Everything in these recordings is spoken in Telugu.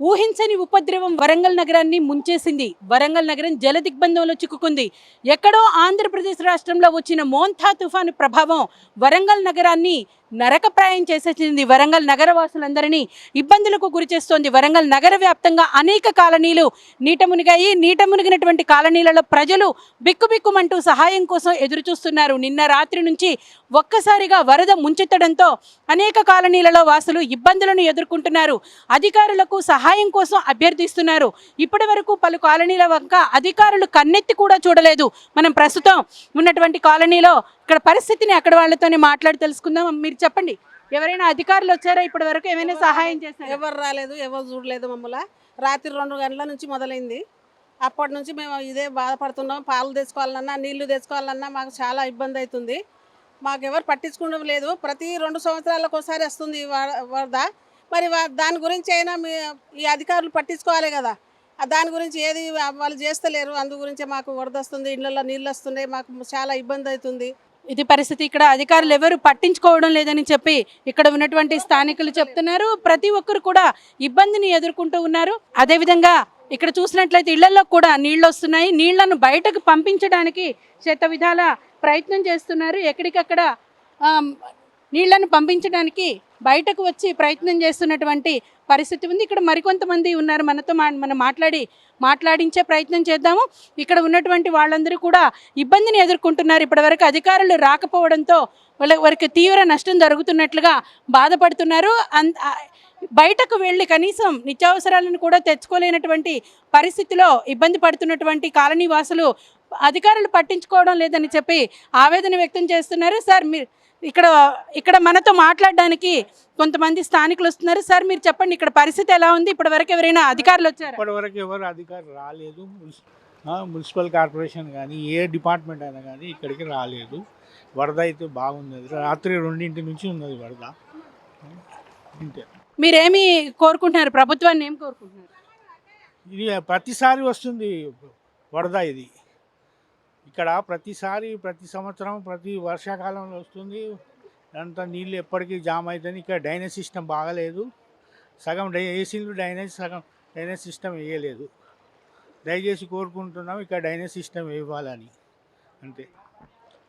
ఊహించని ఉపద్రవం వరంగల్ నగరాన్ని ముంచేసింది. వరంగల్ నగరం జల దిగ్బంధంలో చిక్కుకుంది. ఎక్కడో ఆంధ్రప్రదేశ్ రాష్ట్రంలో వచ్చిన మోంథా తుఫాను ప్రభావం వరంగల్ నగరాన్ని నరకప్రాయం చేసేసింది వరంగల్ నగర వాసులందరినీ ఇబ్బందులకు గురి చేస్తోంది వరంగల్ నగర వ్యాప్తంగా అనేక కాలనీలు. నీట మునిగాయి. నీట మునిగినటువంటి కాలనీలలో ప్రజలు బిక్కుబిక్కుమంటూ సహాయం కోసం ఎదురుచూస్తున్నారు. నిన్న రాత్రి నుంచి ఒక్కసారిగా వరద ముంచెత్తడంతో అనేక కాలనీలలో వాసులు ఇబ్బందులను ఎదుర్కొంటున్నారు. అధికారులకు సహాయం కోసం అభ్యర్థిస్తున్నారు. ఇప్పటి వరకు పలు కాలనీల వంక అధికారులు కన్నెత్తి కూడా చూడలేదు. మనం ప్రస్తుతం ఉన్నటువంటి కాలనీలో ఇక్కడ పరిస్థితిని అక్కడ వాళ్ళతోనే మాట్లాడి తెలుసుకుందాం. మీరు చెప్పండి. ఎవరైనా అధికారులు వచ్చారా ఇప్పటి వరకు? ఏమైనా సహాయం చేశారా? ఎవరు రాలేదు ఎవరు చూడలేదు మమ్మల్ని. రాత్రి రెండు గంటల నుంచి మొదలైంది. అప్పటి నుంచి మేము ఇదే బాధపడుతున్నాం. పాలు తెచ్చుకోవాలన్నా నీళ్ళు తెచ్చుకోవాలన్నా మాకు చాలా ఇబ్బంది అవుతుంది. మాకు ఎవరు పట్టించుకోవడం లేదు. ప్రతి రెండు సంవత్సరాలకు ఒకసారి వస్తుంది వరద. మరి దాని గురించి అయినా మీ ఈ అధికారులు పట్టించుకోవాలి కదా. దాని గురించి ఏది వాళ్ళు చేస్తలేరు. అందు గురించే మాకు వరద వస్తుంది ఇళ్ళల్లో నీళ్ళు వస్తున్నాయి మాకు చాలా ఇబ్బంది అవుతుంది. ఇది పరిస్థితి ఇక్కడ అధికారులు ఎవరు పట్టించుకోవడం లేదని చెప్పి ఇక్కడ ఉన్నటువంటి స్థానికులు చెప్తున్నారు. ప్రతి ఒక్కరు కూడా ఇబ్బందిని ఎదుర్కొంటూ ఉన్నారు. అదేవిధంగా ఇక్కడ చూసినట్లయితే ఇళ్ళలో కూడా నీళ్ళు వస్తున్నాయి నీళ్ళను బయటకు పంపించడానికి శత విధాల ప్రయత్నం చేస్తున్నారు. ఎక్కడికక్కడ నీళ్ళను పంపించడానికి బయటకు వచ్చి ప్రయత్నం చేస్తున్నటువంటి పరిస్థితి ఉంది. ఇక్కడ మరికొంతమంది ఉన్నారు. మనతో మా మనం మాట్లాడి మాట్లాడించే ప్రయత్నం చేద్దాము. ఇక్కడ ఉన్నటువంటి వాళ్ళందరూ కూడా ఇబ్బందిని ఎదుర్కొంటున్నారు. ఇప్పటివరకు అధికారులు రాకపోవడంతో వాళ్ళ వారికి తీవ్ర నష్టం జరుగుతున్నట్లుగా బాధపడుతున్నారు. అన్ బయటకు వెళ్ళి కనీసం నిత్యావసరాలను కూడా తెచ్చుకోలేనటువంటి పరిస్థితిలో ఇబ్బంది పడుతున్నటువంటి కాలనీ వాసులు అధికారులు పట్టించుకోవడం లేదని చెప్పి ఆవేదన వ్యక్తం చేస్తున్నారు. సార్ మీరు ఇక్కడ ఇక్కడ మనతో మాట్లాడడానికి కొంతమంది స్థానికులు వస్తున్నారు. సార్ మీరు చెప్పండి ఇక్కడ పరిస్థితి ఎలా ఉంది? ఇప్పటి వరకు ఎవరైనా అధికారులు వచ్చారా? ఇప్పటివరకు ఎవరు అధికారులు రాలేదు. మున్సిపల్ కార్పొరేషన్ కానీ ఏ డిపార్ట్మెంట్ అయినా కానీ ఇక్కడికి రాలేదు. వరద అయితే బాగున్నది రాత్రి రెండింటి నుంచి ఉన్నది వరద. అంతే మీరేమి కోరుకుంటున్నారు? ప్రభుత్వాన్ని ఏం కోరుకుంటున్నారు? ఇది ప్రతిసారి వస్తుంది వరద ఇది. ఇక్కడ ప్రతిసారి ప్రతి సంవత్సరం ప్రతి వర్షాకాలంలో వస్తుంది. అంతా నీళ్ళు ఎప్పటికీ జామ్ అవుతుంది ఇక్కడ డ్రైనేజ్ సిస్టమ్ బాగలేదు. సగం డై ఏసీలు డ్రైనేజ్ సగం డ్రైనేజ్ సిస్టమ్ వేయలేదు. దయచేసి కోరుకుంటున్నాం ఇక్కడ డ్రైనేజ్ సిస్టమ్ ఇవ్వాలని అంతే.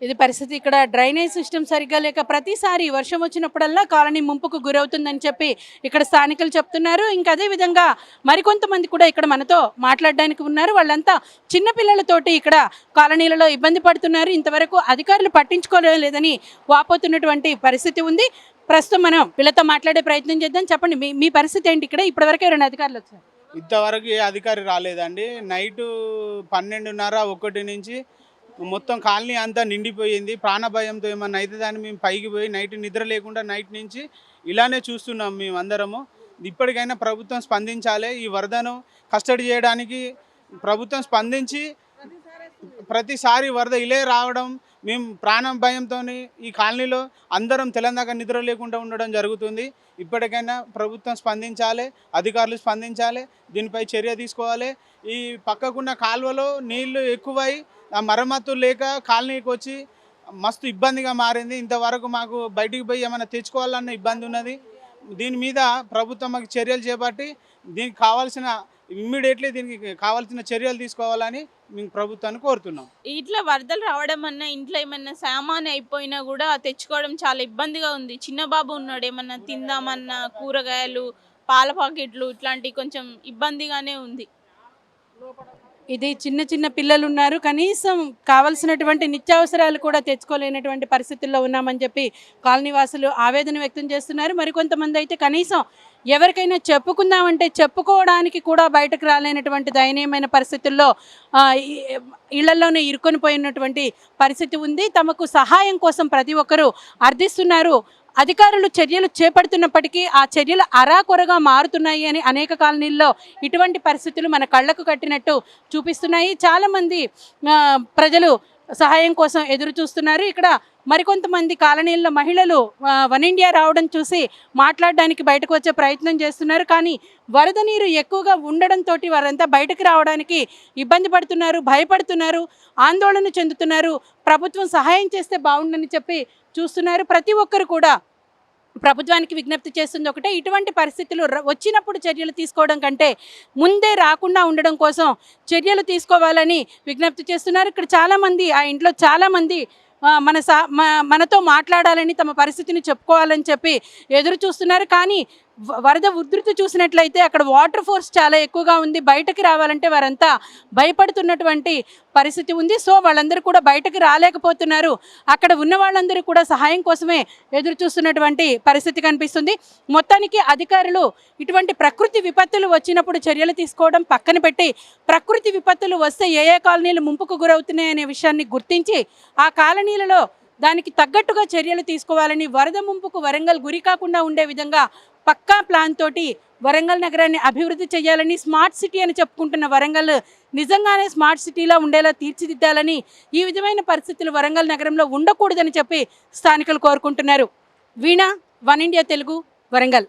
ఇది పరిస్థితి ఇక్కడ డ్రైనేజ్ సిస్టమ్ సరిగ్గా లేక ప్రతిసారి వర్షం వచ్చినప్పుడల్లా కాలనీ ముంపుకు గురవుతుందని చెప్పి ఇక్కడ స్థానికులు చెప్తున్నారు. ఇంకా అదే విధంగా మరికొంతమంది కూడా ఇక్కడ మనతో మాట్లాడడానికి ఉన్నారు. వాళ్ళంతా చిన్నపిల్లలతోటి ఇక్కడ కాలనీలలో ఇబ్బంది పడుతున్నారు. ఇంతవరకు అధికారులు పట్టించుకోలేదని వాపోతున్నటువంటి పరిస్థితి ఉంది. ప్రస్తుతం మనం వీళ్ళతో మాట్లాడే ప్రయత్నం చేద్దాం. చెప్పండి మీ మీ పరిస్థితి ఏంటి ఇక్కడ? ఇప్పటివరకు ఎవరైనా అధికారులు వచ్చారు? ఇంతవరకు ఏ అధికారి రాలేదండి. నైటు పన్నెండున్నర ఒకటి నుంచి మొత్తం కాలనీ అంతా నిండిపోయింది. ప్రాణభయంతో ఏమన్నా దాన్ని మేము పైకి పోయి నైట్ నిద్ర లేకుండా నైట్ నుంచి ఇలానే చూస్తున్నాం మేము అందరము. ఇప్పటికైనా ప్రభుత్వం స్పందించాలి. ఈ వరదను కస్టడీ చేయడానికి ప్రభుత్వం స్పందించి ప్రతిసారి వరద ఇలే రావడం మేము ప్రాణం భయంతో ఈ కాలనీలో అందరం తెలంగాణ నిద్ర లేకుండా ఉండడం జరుగుతుంది. ఇప్పటికైనా ప్రభుత్వం స్పందించాలి అధికారులు స్పందించాలి దీనిపై చర్య తీసుకోవాలి. ఈ పక్కకున్న కాలువలో నీళ్ళు ఎక్కువై ఆ లేక కాలనీకి వచ్చి మస్తు ఇబ్బందిగా మారింది. ఇంతవరకు మాకు బయటికి పోయి ఏమైనా తెచ్చుకోవాలన్న ఇబ్బంది ఉన్నది. దీని మీద ప్రభుత్వం మాకు చర్యలు చేపట్టి దీనికి కావాల్సిన ఇమ్మీడియట్లీ దీనికి కావాల్సిన చర్యలు తీసుకోవాలని మేము ప్రభుత్వాన్ని కోరుతున్నాం. ఇట్లా వరదలు రావడం అన్నా ఇంట్లో ఏమన్నా సామాన్ అయిపోయినా కూడా తెచ్చుకోవడం చాలా ఇబ్బందిగా ఉంది. చిన్న బాబు ఉన్నాడు ఏమన్నా తిందామన్నా కూరగాయలు పాల పాకెట్లు ఇట్లాంటి కొంచెం ఇబ్బందిగానే ఉంది. ఇది చిన్న చిన్న పిల్లలు ఉన్నారు కనీసం కావలసినటువంటి నిత్యావసరాలు కూడా తెచ్చుకోలేనటువంటి పరిస్థితుల్లో ఉన్నామని చెప్పి కాలనీ వాసులు ఆవేదన వ్యక్తం చేస్తున్నారు. మరికొంతమంది అయితే కనీసం ఎవరికైనా చెప్పుకుందామంటే చెప్పుకోవడానికి కూడా బయటకు రాలేనటువంటి దయనీయమైన పరిస్థితుల్లో ఇళ్ళలోనే ఇరుకొని పోయినటువంటి పరిస్థితి ఉంది. తమకు సహాయం కోసం ప్రతి ఒక్కరూ అర్థిస్తున్నారు. అధికారులు చర్యలు చేపడుతున్నప్పటికీ ఆ చర్యలు అరాకొరగా మారుతున్నాయి అని అనేక కాలనీల్లో ఇటువంటి పరిస్థితులు మన కళ్ళకు కట్టినట్టు చూపిస్తున్నాయి. చాలామంది ప్రజలు సహాయం కోసం ఎదురు చూస్తున్నారు. ఇక్కడ మరికొంతమంది కాలనీల్లో మహిళలు వన్ ఇండియా రావడం చూసి మాట్లాడడానికి బయటకు వచ్చే ప్రయత్నం చేస్తున్నారు. కానీ వరద నీరు ఎక్కువగా ఉండడంతో వారంతా బయటకు రావడానికి ఇబ్బంది పడుతున్నారు భయపడుతున్నారు ఆందోళన చెందుతున్నారు. ప్రభుత్వం సహాయం చేస్తే బాగుండని చెప్పి చూస్తున్నారు. ప్రతి ఒక్కరు కూడా ప్రభుత్వానికి విజ్ఞప్తి చేస్తుంది ఒకటే ఇటువంటి పరిస్థితులు వచ్చినప్పుడు చర్యలు తీసుకోవడం కంటే ముందే రాకుండా ఉండడం కోసం చర్యలు తీసుకోవాలని విజ్ఞప్తి చేస్తున్నారు. ఇక్కడ చాలామంది ఆ ఇంట్లో చాలామంది మన సా మనతో మాట్లాడాలని తమ పరిస్థితిని చెప్పుకోవాలని చెప్పి ఎదురు చూస్తున్నారు కానీ వరద ఉధృతి చూసినట్లయితే అక్కడ వాటర్ ఫోర్స్ చాలా ఎక్కువగా ఉంది. బయటకి రావాలంటే వారంతా భయపడుతున్నటువంటి పరిస్థితి ఉంది. సో వాళ్ళందరూ కూడా బయటకు రాలేకపోతున్నారు. అక్కడ ఉన్న వాళ్ళందరూ కూడా సహాయం కోసమే ఎదురు చూస్తున్నటువంటి పరిస్థితి కనిపిస్తుంది. మొత్తానికి అధికారులు ఇటువంటి ప్రకృతి విపత్తులు వచ్చినప్పుడు చర్యలు తీసుకోవడం పక్కన పెట్టి ప్రకృతి విపత్తులు వస్తే ఏ ఏ కాలనీలు ముంపుకు గురవుతున్నాయనే విషయాన్ని గుర్తించి ఆ కాలనీలలో దానికి తగ్గట్టుగా చర్యలు తీసుకోవాలని వరద ముంపుకు వరంగల్ గురి కాకుండా ఉండే విధంగా పక్కా ప్లాన్ తోటి వరంగల్ నగరాన్ని అభివృద్ధి చేయాలని స్మార్ట్ సిటీ అని చెప్పుకుంటున్న వరంగల్ నిజంగానే స్మార్ట్ సిటీలా ఉండేలా తీర్చిదిద్దాలని ఈ విధమైన పరిస్థితులు వరంగల్ నగరంలో ఉండకూడదని చెప్పి స్థానికులు కోరుకుంటున్నారు. Veena one India Telugu Warangal.